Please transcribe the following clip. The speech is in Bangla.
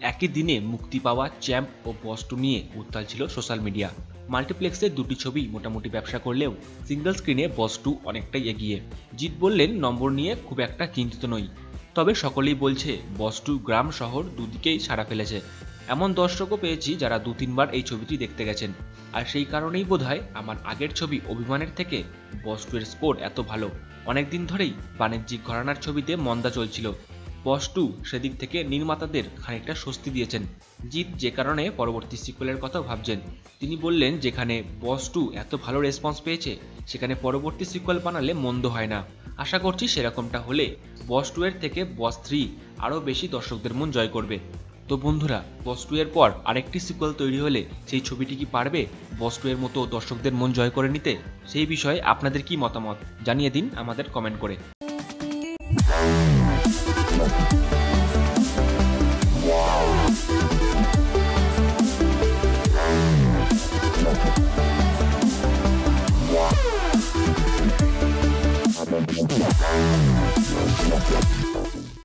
একই দিনে মুক্তি পাওয়া চ্যাম্প ও বস টু নিয়ে উত্তাল ছিল সোশ্যাল মিডিয়া। মাল্টিপ্লেক্সের দুটি ছবি মোটামুটি ব্যবসা করলেও সিঙ্গল স্ক্রিনে বস টু অনেকটাই এগিয়ে। জিৎ বললেন, নম্বর নিয়ে খুব একটা চিন্তিত নই। তবে সকলেই বলছে বস টু গ্রাম শহর দুদিকেই সাড়া ফেলেছে। এমন দর্শকও পেয়েছি যারা দু তিনবার এই ছবিটি দেখতে গেছেন। আর সেই কারণেই বোধহয় আমার আগের ছবি অভিমানের থেকে বস টু এর স্কোর এত ভালো। অনেকদিন ধরেই বাণিজ্যিক ঘরানার ছবিতে মন্দা চলছিল। বস টু সেদিক থেকে নির্মাতাদের খানিকটা স্বস্তি দিয়েছেন। জিৎ যে কারণে পরবর্তী সিকুয়েলের কথা ভাবছেন। তিনি বললেন, যেখানে বস টু এত ভালো রেসপন্স পেয়েছে, সেখানে পরবর্তী সিকুয়েল বানালে মন্দ হয় না। আশা করছি সেরকমটা হলে বস টু এর থেকে বস থ্রি আরও বেশি দর্শকদের মন জয় করবে। তো বন্ধুরা বস টু এর পর আরেকটি সিকুয়েল তৈরি হলে সেই ছবিটি কি পারবে বস টু এর মতো দর্শকদের মন জয় করে নিতে? সেই বিষয়ে আপনাদের কি মতামত? জানিয়ে দিন আমাদের কমেন্ট করে। よいしょ。